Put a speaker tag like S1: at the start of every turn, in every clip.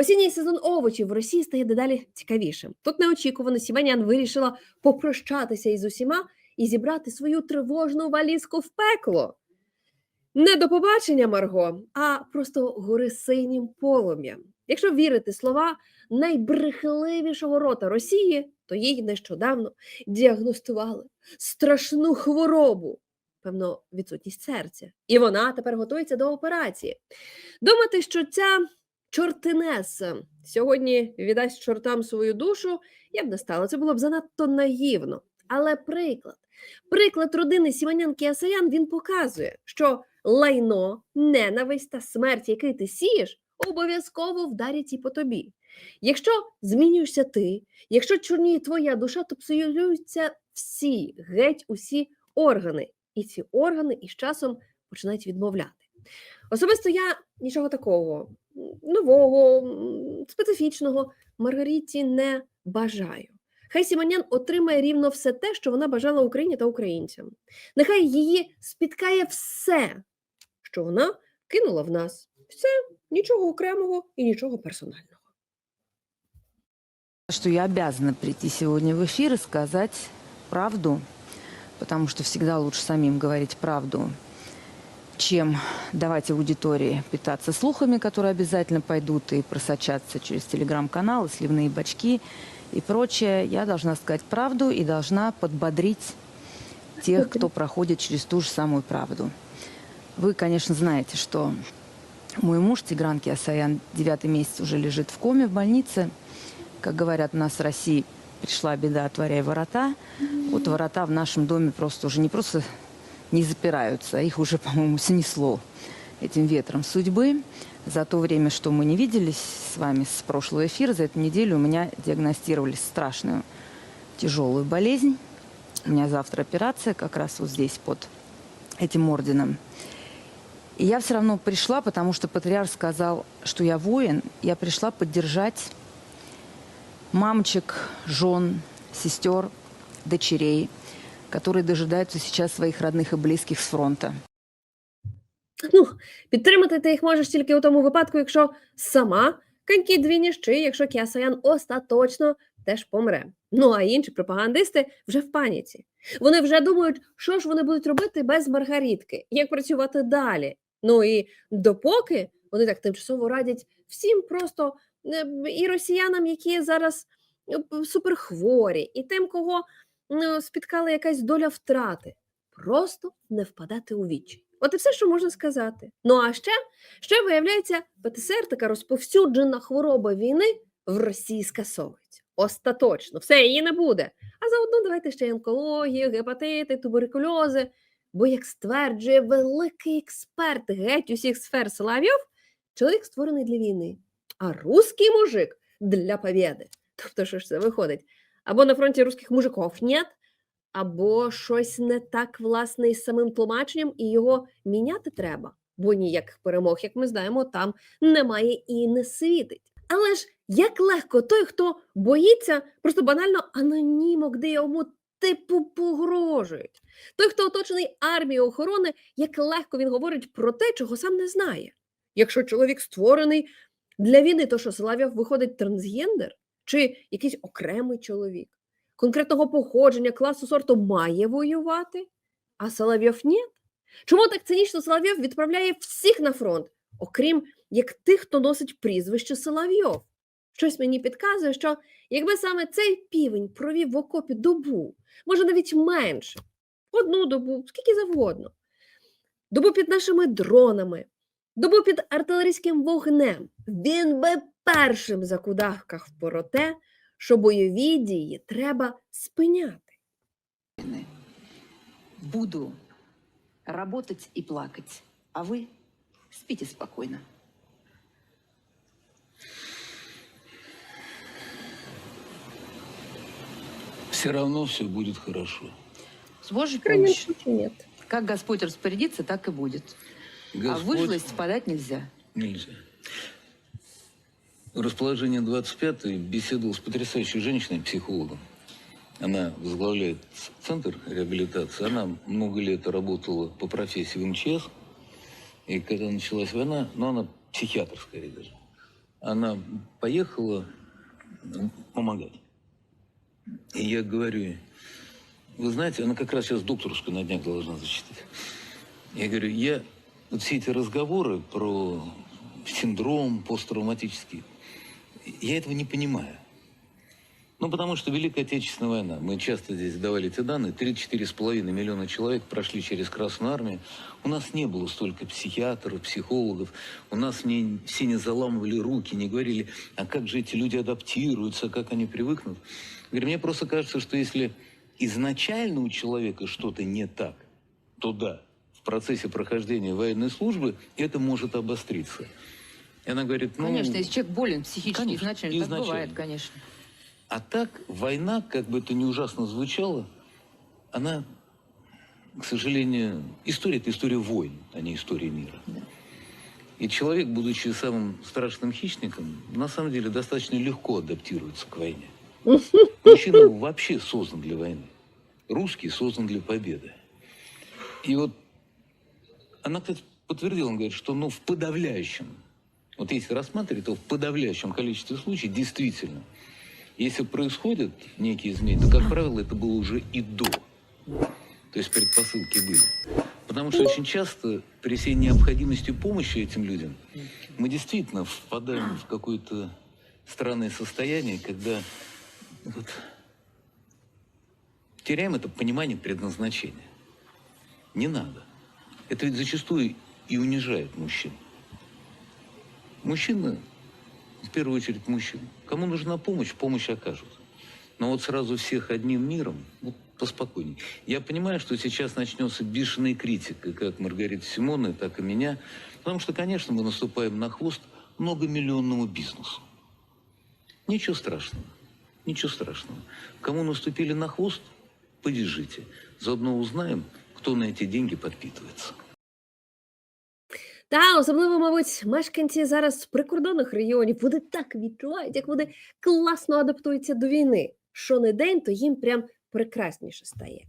S1: Осінній сезон овочів в Росії стає дедалі цікавішим. Тут неочікувано Сіманян вирішила попрощатися із усіма і зібрати свою тривожну валізку в пекло. Не до побачення, Марго, а просто гори синім полум'ям. Якщо вірити слова найбрехливішого рота Росії, то їй нещодавно діагностували страшну хворобу, певно, відсутність серця. І вона тепер готується до операції. Думати, що ця чортинеса сьогодні віддасть чортам свою душу, я б не стала. Це було б занадто наївно. Але приклад, приклад родини Сімонянки Асаян він показує, що лайно, ненависть та смерть, який ти сієш, обов'язково вдарять і по тобі. Якщо змінюєшся ти, якщо чорніє твоя душа, то псуються всі, геть усі органи. І ці органи із часом починають відмовляти. Особисто я нічого такого нового, специфічного Маргаріті не бажаю. Хай Сімонян отримає рівно все те, що вона бажала Україні та українцям. Нехай її спіткає все, що вона кинула в нас. Все, нічого окремого і нічого персонального.
S2: что я обязана прийти сегодня в эфир и сказать правду, потому что всегда лучше самим говорить правду, чем давать аудитории питаться слухами, которые обязательно пойдут и просочатся через телеграм-каналы, сливные бачки и прочее. Я должна сказать правду и должна подбодрить тех, кто проходит через ту же самую правду. Вы, конечно, знаете, что мой муж Тигран Киасаян девятый месяц уже лежит в коме в больнице. Как говорят у нас в России, пришла беда, отворяй ворота. Вот ворота в нашем доме просто уже не просто не запираются, их уже, по-моему, снесло этим ветром судьбы. За то время, что мы не виделись с вами с прошлого эфира, за эту неделю у меня диагностировали страшную тяжелую болезнь. У меня завтра операция как раз вот здесь под этим орденом. И я все равно пришла, потому что патриарх сказал, что я воин. Я пришла поддержать мамочек, жен, сестер, дочерей, которые дожидаются сейчас своих родных и близких с фронта.
S1: Ну, підтримати ти їх можеш тільки у тому випадку, якщо сама коньки дві ніщи, якщо Кіасаян остаточно теж помре. Ну а інші пропагандисти вже в паніці. Вони вже думають, що ж вони будуть робити без Маргарітки, як працювати далі. Ну і допоки вони так тимчасово радять всім просто е, і росіянам, які зараз е, суперхворі, і тим, кого спіткала якась доля втрати, просто не впадати у відчай. От і все, що можна сказати. Ну а ще, ще виявляється, ПТСР, така розповсюджена хвороба війни, в Росії скасовується. Остаточно, все її не буде. А заодно давайте ще онкологію, гепатити, туберкульози. Бо, як стверджує великий експерт геть усіх сфер Соловйов, чоловік створений для війни, а русський мужик для побєди. Тобто, що ж це виходить? Або на фронті русських мужиків нет, або щось не так власне із самим тлумаченням, і його міняти треба, бо ніяких перемог, як ми знаємо, там немає і не світить. Але ж як легко той, хто боїться, просто банально анонімок, де йому типу погрожують. Той, хто оточений армією охорони, як легко він говорить про те, чого сам не знає. Якщо чоловік створений для війни, то що Соловйов виходить трансгендер чи якийсь окремий чоловік конкретного походження, класу сорту має воювати, а Соловйов ні? Чому так цинічно Соловйов відправляє всіх на фронт, окрім як тих, хто носить прізвище Соловйов? Щось мені підказує, що якби саме цей півень провів в окопі добу, може навіть менше, одну добу, скільки завгодно, добу під нашими дронами, добу під артилерійським вогнем, він би першим закудахкав про те, що бойові дії треба спиняти.
S2: Буду работать и плакать, а вы спите спокойно.
S3: Все равно все будет хорошо.
S2: С Божьей помощью.
S1: нет.
S2: Как Господь распорядится, так и будет. А
S3: Господь
S2: выжилость впадать нельзя.
S3: нельзя. В расположении 25 беседовал с потрясающей женщиной, психологом. Она возглавляет центр реабилитации. Она много лет работала по профессии в МЧС. И когда началась война, ну, она психиатр скорее даже. она поехала помогать. И я говорю ей, вы знаете, она как раз сейчас докторскую на днях должна зачитать. Я говорю, я вот все эти разговоры про синдром посттравматический, я этого не понимаю. Ну, потому что Великая Отечественная война, мы часто здесь давали эти данные, 34,5 миллиона человек прошли через Красную Армию. У нас не было столько психиатров, психологов, у нас не, все не заламывали руки, не говорили, а как же эти люди адаптируются, как они привыкнут. Говорю, мне просто кажется, что если изначально у человека что-то не так, то да, в процессе прохождения военной службы это может обостриться. И она говорит, ну...
S2: Конечно, если человек болен психически
S3: конечно,
S2: изначально, так
S3: изначально.
S2: бывает, конечно.
S3: А так война, как бы это ни ужасно звучало, она, к сожалению, история это история войн, а не история мира. И человек, будучи самым страшным хищником, на самом деле достаточно легко адаптируется к войне. Мужчина вообще создан для войны. Русский создан для победы. И вот она, кстати, подтвердила, он говорит, что ну, в подавляющем, вот если рассматривать, то в подавляющем количестве случаев действительно если происходят некие изменения, то, как правило, это было уже и до. То есть предпосылки были. Потому что очень часто при всей необходимости помощи этим людям мы действительно впадаем в какое-то странное состояние, когда вот, теряем это понимание предназначения. Не надо. Это ведь зачастую и унижает мужчин. Мужчина в первую очередь мужчин. Кому нужна помощь, помощь окажут. Но вот сразу всех одним миром, вот поспокойней. Я понимаю, что сейчас начнется бешеная критика, как Маргариты Симоны, так и меня. Потому что, конечно, мы наступаем на хвост многомиллионному бизнесу. Ничего страшного. Ничего страшного. Кому наступили на хвост, подержите. Заодно узнаем, кто на эти деньги подпитывается.
S1: Та особливо, мабуть, мешканці зараз прикордонних регіонів вони так відчувають, як вони класно адаптуються до війни. Що не день, то їм прям прекрасніше стає.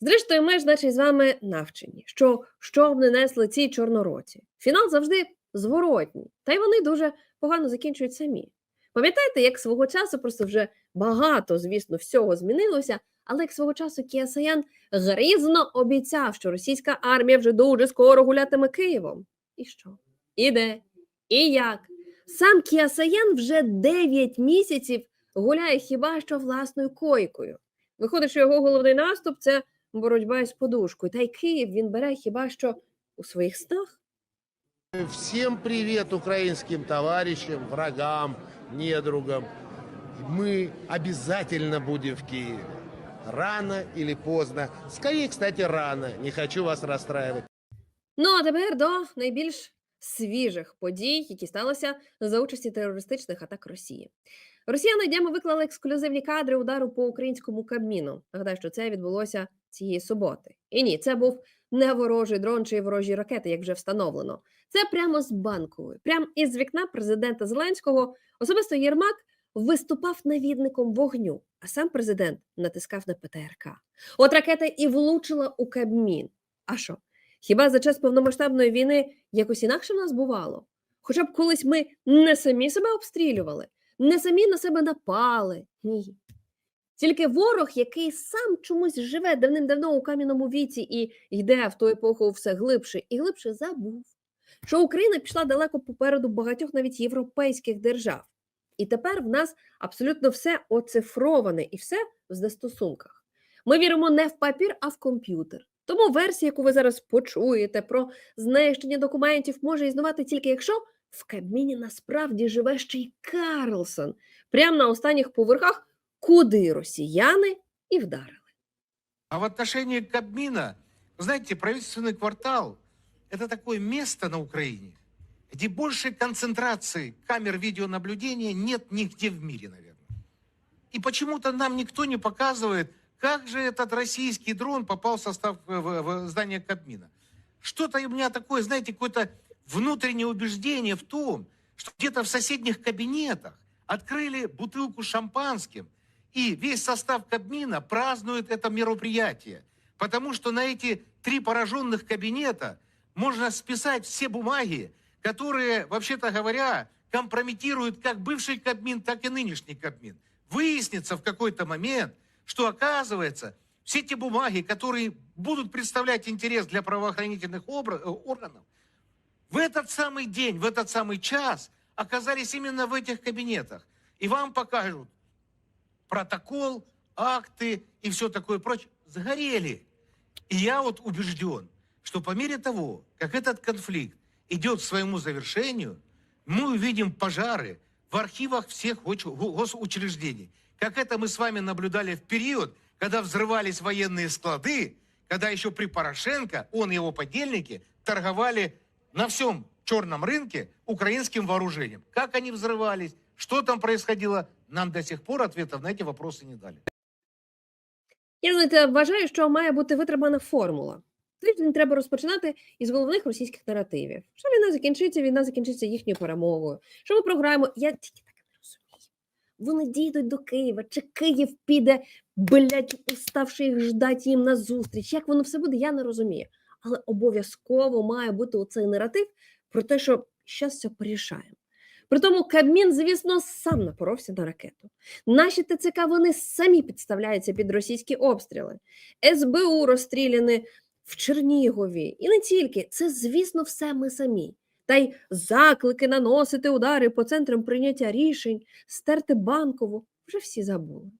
S1: Зрештою, ми ж, значить, з вами навчені, що що б не несли ці чорнороці. Фінал завжди зворотній, та й вони дуже погано закінчують самі. Пам'ятаєте, як свого часу просто вже багато, звісно, всього змінилося, але як свого часу Кіасаян грізно обіцяв, що російська армія вже дуже скоро гулятиме Києвом. І що? І де? І як? Сам Кіасаян вже 9 місяців гуляє хіба що власною койкою. Виходить, що його головний наступ це боротьба із подушкою. Та й Київ він бере хіба що у своїх снах.
S4: Всем привет украинским товарищам, врагам, недругам. Мы обязательно будем в Киеве. Рано или поздно. Скорее, кстати, рано. Не хочу вас расстраивать.
S1: Ну а тепер до найбільш свіжих подій, які сталися за участі терористичних атак Росії. Росіяни днями виклали ексклюзивні кадри удару по українському Кабміну. Нагадаю, що це відбулося цієї суботи. І ні, це був не ворожий дрон чи ворожі ракети, як вже встановлено. Це прямо з банкової, прямо із вікна президента Зеленського. Особисто Єрмак виступав навідником вогню, а сам президент натискав на ПТРК. От ракета і влучила у Кабмін. А що? Хіба за час повномасштабної війни якось інакше в нас бувало? Хоча б колись ми не самі себе обстрілювали, не самі на себе напали. Ні. Тільки ворог, який сам чомусь живе давним-давно у кам'яному віці і йде в ту епоху все глибше і глибше забув, що Україна пішла далеко попереду багатьох навіть європейських держав. І тепер в нас абсолютно все оцифроване і все в застосунках. Ми віримо не в папір, а в комп'ютер. Тому версія, яку ви зараз почуєте про знищення документів, може існувати тільки якщо в Кабміні насправді живе ще й Карлсон, прямо на останніх поверхах, куди росіяни і вдарили.
S5: А в отношении Кабмина, вы знаете, правительственный квартал – это такое место на Украине, где большей концентрации камер видеонаблюдения нет нигде в мире, наверное. И почему-то нам никто не показывает, Как же этот российский дрон попал в состав э, в, в здание Кабмина. Что-то у меня такое, знаете, какое-то внутреннее убеждение в том, что где-то в соседних кабинетах открыли бутылку шампанским, и весь состав Кабмина празднует это мероприятие. Потому что на эти три пораженных кабинета можно списать все бумаги, которые, вообще-то говоря, компрометирует как бывший Кабмин, так и нынешний Кабмин. Выяснится в какой-то момент, что оказывается, все те бумаги, которые будут представлять интерес для правоохранительных э, органов, в этот самый день, в этот самый час оказались именно в этих кабинетах. И вам покажут протокол, акты и все такое прочее. Сгорели. И я вот убежден, что по мере того, как этот конфликт идет к своему завершению, мы увидим пожары в архивах всех госучреждений. Как это мы с вами наблюдали в период, когда взрывались военные склады, когда еще при Порошенко, он и его подельники торговали на всем черном рынке украинским вооружением. Как они взрывались, что там происходило, нам до сих пор ответов на эти вопросы не дали.
S1: Я знаєте, вважаю, що має бути витримана формула. Тиждень треба розпочинати із головних російських наративів. Що війна закінчиться, війна закінчиться їхньою перемогою. Що ми програємо? Я тільки так не розумію. вони дійдуть до Києва, чи Київ піде, блядь, уставши їх ждати їм на зустріч. Як воно все буде, я не розумію. Але обов'язково має бути оцей наратив про те, що зараз все порішаємо. При тому Кабмін, звісно, сам напоровся на ракету. Наші ТЦК вони самі підставляються під російські обстріли. СБУ розстріляні в Чернігові. І не тільки, це, звісно, все ми самі. Та й заклики наносити удари по центрам прийняття рішень, стерти банкову вже всі забули.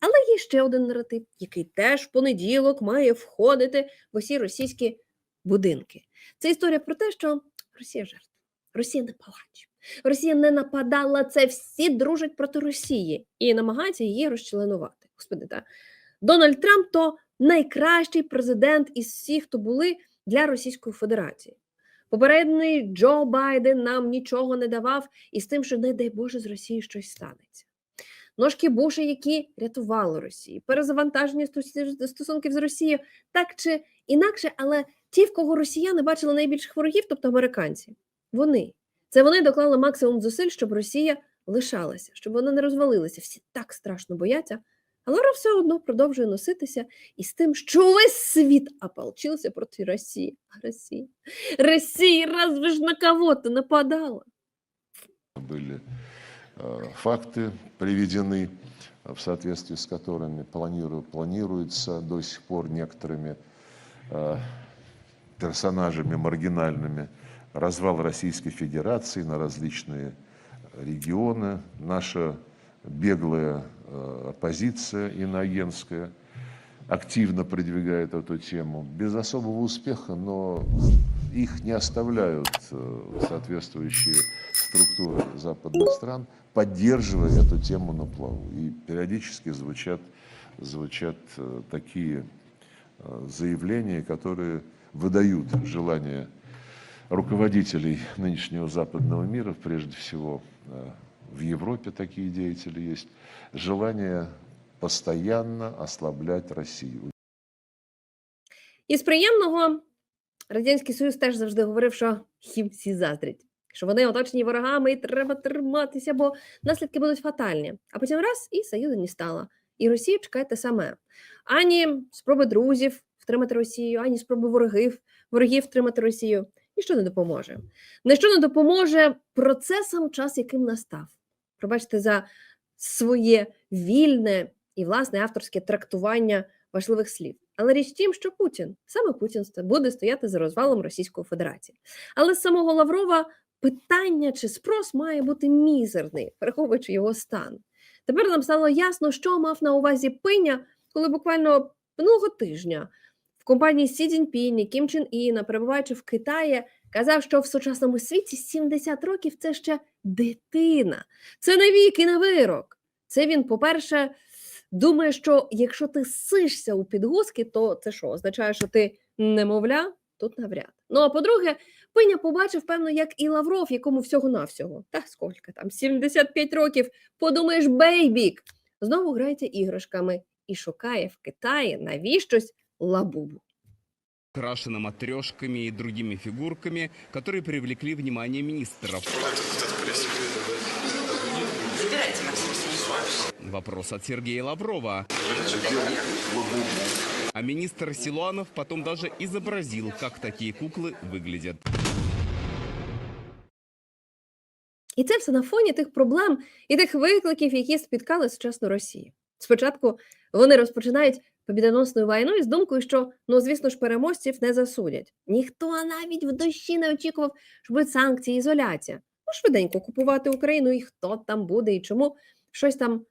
S1: Але є ще один наратив, який теж в понеділок має входити в усі російські будинки. Це історія про те, що Росія жертва, Росія не палач. Росія не нападала, це всі дружать проти Росії і намагаються її розчленувати. Господи, та Дональд Трамп то найкращий президент із всіх, хто були для Російської Федерації. Попередній Джо Байден нам нічого не давав із тим, що, не дай Боже, з Росією щось станеться. Ножки Буша, які рятували Росію, перезавантаження стосунків з Росією, так чи інакше, але ті, в кого росіяни бачили найбільших ворогів, тобто американці, вони. Це вони доклали максимум зусиль, щоб Росія лишалася, щоб вона не розвалилася. Всі так страшно бояться, але вона все одно продовжує носитися із тим, що весь світ ополчився проти Росії. А Росія, Росія, разве ж на кого-то нападала?
S6: были э, факты приведены, э, в соответствии с которыми планиру- планируется до сих пор некоторыми э, персонажами маргинальными развал Российской Федерации на различные регионы. Наша беглая э, оппозиция иноагентская активно продвигает эту тему. Без особого успеха, но их не оставляют э, соответствующие структуры западных стран, поддерживая эту тему на плаву. И периодически звучат, звучат э, такие заявления, которые выдают желание руководителей нынешнего западного мира, прежде всего в Европе такие деятели есть, желание постоянно ослаблять Россию.
S1: Із приємного Радянський Союз теж завжди говорив, що їм всі заздрять, що вони оточені ворогами і треба триматися, бо наслідки будуть фатальні. А потім раз і Союзу не стало. І Росію чекає те саме. Ані спроби друзів втримати Росію, ані спроби ворогів, ворогів втримати Росію. Ніщо не допоможе. Ніщо не допоможе процесам, час яким настав. Пробачте за своє вільне і власне авторське трактування важливих слів. Але річ в тім, що Путін, саме Путін буде стояти за розвалом Російської Федерації. Але з самого Лаврова питання чи спрос має бути мізерний, враховуючи його стан. Тепер нам стало ясно, що мав на увазі Пиня, коли буквально минулого тижня компанії Сі Цзіньпінь і Кім Чен Іна, перебуваючи в Китаї, казав, що в сучасному світі 70 років це ще дитина. Це не вік і не вирок. Це він, по-перше, думає, що якщо ти сишся у підгузки, то це що, означає, що ти немовля? Тут навряд. Ну а по-друге, Пиня побачив, певно, як і Лавров, якому всього-навсього. Та скільки там, 75 років. Подумаєш, бейбік. Знову грається іграшками і шукає в Китаї навіщось лабубу.
S7: украшена матрешками и другими фигурками, которые привлекли внимание министров. Вопрос от Сергея Лаврова. А министр Силуанов потом даже изобразил, как такие куклы выглядят.
S1: І це все на фоні тих проблем і тих викликів, які спіткали сучасну Росію. Спочатку вони розпочинають побідоносну війну із думкою, що ну звісно ж переможців не засудять. Ніхто навіть в душі не очікував, що будуть санкції, ізоляція. Ну швиденько купувати Україну і хто там буде, і чому щось там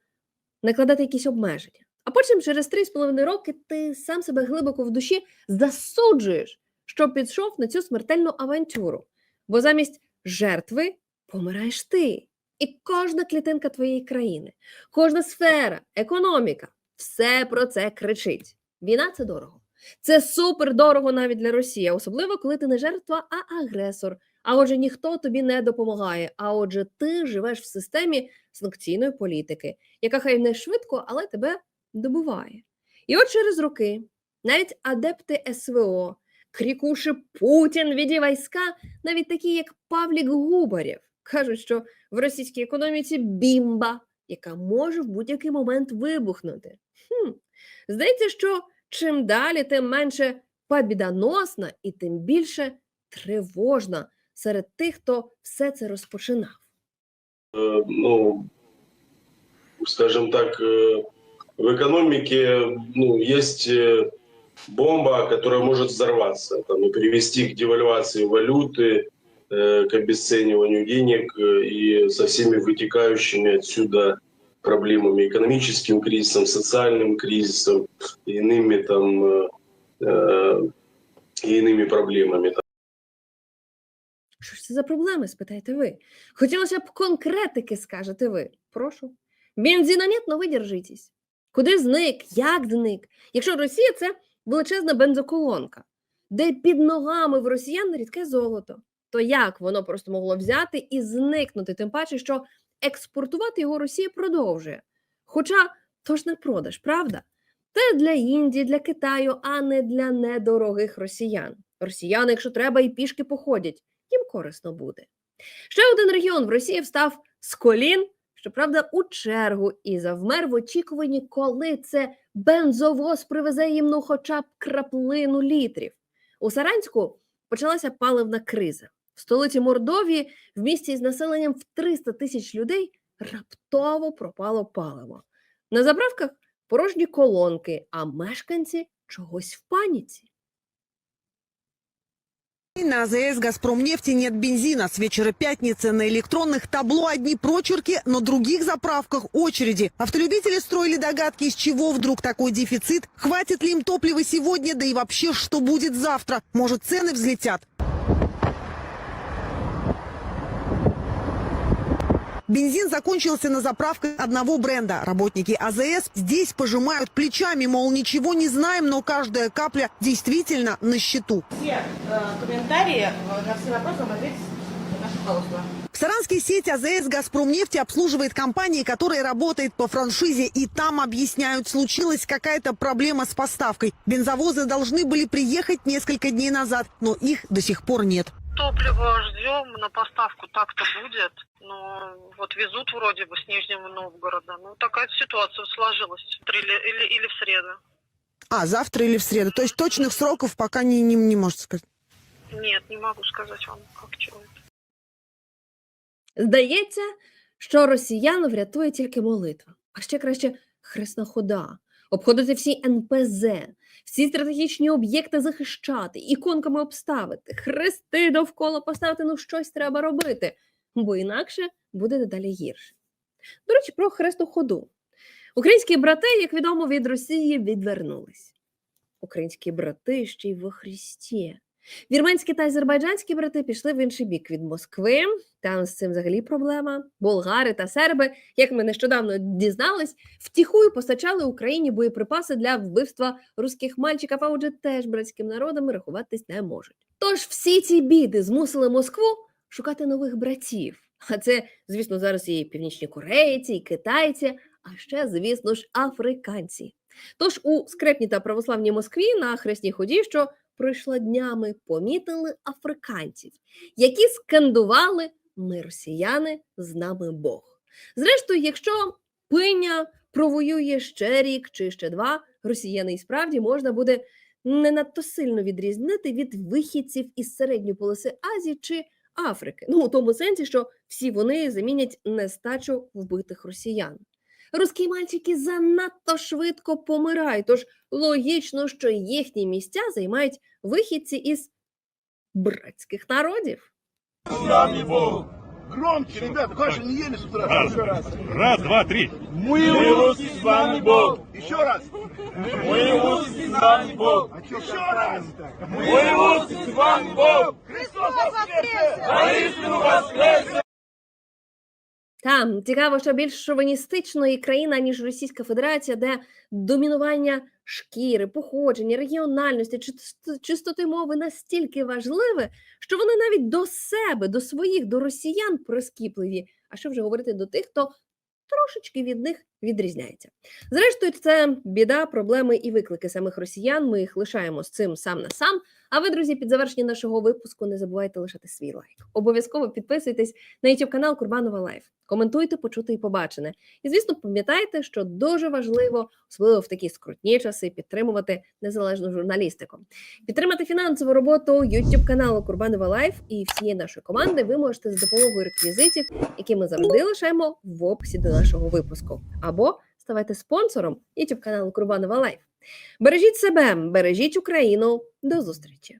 S1: накладати якісь обмеження. А потім, через 3,5 роки, ти сам себе глибоко в душі засуджуєш, що пішов на цю смертельну авантюру. Бо замість жертви помираєш ти. І кожна клітинка твоєї країни, кожна сфера, економіка, все про це кричить. Війна це дорого. Це супер дорого навіть для Росії, особливо коли ти не жертва, а агресор. А отже, ніхто тобі не допомагає. А отже, ти живеш в системі санкційної політики, яка хай не швидко, але тебе добиває. І от через роки навіть адепти СВО, крикуши Путін віді війська, навіть такі, як Павлік Губарєв, кажуть, що в російській економіці бімба, яка може в будь-який момент вибухнути. Хм. Здається, що чим далі, тим менше побідоносна і тим більше тривожна серед тих, хто все це розпочинав.
S8: э, ну, скажем так, э, в экономике ну, есть э, бомба, которая может взорваться там, и привести к девальвации валюты, э, к обесцениванию денег э, и со всеми вытекающими отсюда проблемами, экономическим кризисом, социальным кризисом, и иными там э, э, и иными проблемами.
S1: Що ж це за проблеми, спитаєте ви? Хотілося б конкретики, скажете ви. Прошу. Бензина нет, но ви держитесь. Куди зник? Як зник? Якщо Росія це величезна бензоколонка, де під ногами в росіян рідке золото, то як воно просто могло взяти і зникнути? Тим паче, що експортувати його Росія продовжує. Хоча то ж не продаж, правда? Це для Індії, для Китаю, а не для недорогих росіян. Росіяни, якщо треба, і пішки походять їм корисно буде. Ще один регіон в Росії встав з колін, щоправда, у чергу і завмер в очікуванні, коли це бензовоз привезе їм ну хоча б краплину літрів. У Саранську почалася паливна криза. В столиці Мордовії, в місті із населенням в 300 тисяч людей, раптово пропало паливо. На заправках порожні колонки, а мешканці чогось в паніці.
S9: На АЗС «Газпромнефти» нет бензина. С вечера пятницы на электронных табло одни прочерки, на других заправках очереди. Автолюбители строили догадки, из чего вдруг такой дефицит. Хватит ли им топлива сегодня, да и вообще, что будет завтра? Может, цены взлетят? Бензин закончился на заправках одного бренда. Работники АЗС здесь пожимают плечами, мол, ничего не знаем, но каждая капля действительно на счету.
S10: все э, комментарии э, на все вопросы вам ответит наше руководство.
S9: В Саранской сети АЗС «Газпромнефти» обслуживает компании, которая работает по франшизе, и там объясняют, случилась какая-то проблема с поставкой. Бензовозы должны были приехать несколько дней назад, но их до сих пор нет.
S11: Топливо ждем, на поставку так-то будет. Но вот везут вроде бы с Нижнего Новгорода. Ну, такая ситуация сложилась. Или, или, или в среду.
S9: А, завтра или в среду. То есть точных сроков пока не, не, не можете сказать.
S11: Нет, не могу сказать вам, как чего это.
S1: Здається, що росіян врятує тільки молитва, а ще краще хресна хода, обходити всі НПЗ, всі стратегічні об'єкти захищати, іконками обставити, хрести довкола поставити, ну щось треба робити, бо інакше буде дедалі гірше. До речі, про хресну ходу. Українські брати, як відомо, від Росії відвернулись. Українські брати ще й во Христі. Вірменські та азербайджанські брати пішли в інший бік від Москви. Там з цим взагалі проблема. Болгари та серби, як ми нещодавно дізнались, втіхую постачали Україні боєприпаси для вбивства руських мальчиків, а отже, теж братським народами рахуватись не можуть. Тож всі ці біди змусили Москву шукати нових братів. А це, звісно, зараз і північні корейці, і китайці, а ще, звісно ж, африканці. Тож у скрепній та православній Москві на хресній ході, що пройшла днями, помітили африканців, які скандували ми росіяни з нами Бог. Зрештою, якщо пиня провоює ще рік чи ще два, росіяни і справді можна буде не надто сильно відрізнити від вихідців із середньої полоси Азії чи Африки. Ну, у тому сенсі, що всі вони замінять нестачу вбитих росіян. Русські мальчики занадто швидко помирають, тож логічно, що їхні місця займають вихідці із братських народів.
S12: Громче, ребята, каша не ели с утра.
S13: Раз.
S12: Еще раз.
S13: Раз, два, три.
S12: Мы русский с вами Бог. Еще раз. Мы русский с вами Бог. А что Еще раз. Мы русский с вами Бог. Христос воскресе! Воистину воскресе!
S1: Там цікаво, що більш шовіністичної країна, ніж Російська Федерація, де домінування шкіри, походження, регіональності, чист- чистоти мови настільки важливе, що вони навіть до себе, до своїх, до росіян прискіпливі. А що вже говорити до тих, хто трошечки від них відрізняється. Зрештою, це біда, проблеми і виклики самих росіян. Ми їх лишаємо з цим сам на сам. А ви, друзі, під завершення нашого випуску не забувайте лишати свій лайк. Обов'язково підписуйтесь на YouTube канал Курбанова Лайф. Коментуйте, почути і побачене. І звісно, пам'ятайте, що дуже важливо, особливо в такі скрутні часи, підтримувати незалежну журналістику. Підтримати фінансову роботу YouTube каналу Курбанова Лайф і всієї нашої команди ви можете за допомогою реквізитів, які ми завжди лишаємо в описі до нашого випуску. Або ставайте спонсором YouTube каналу Курбанова Лайф. Бережіть себе, бережіть Україну. До зустрічі!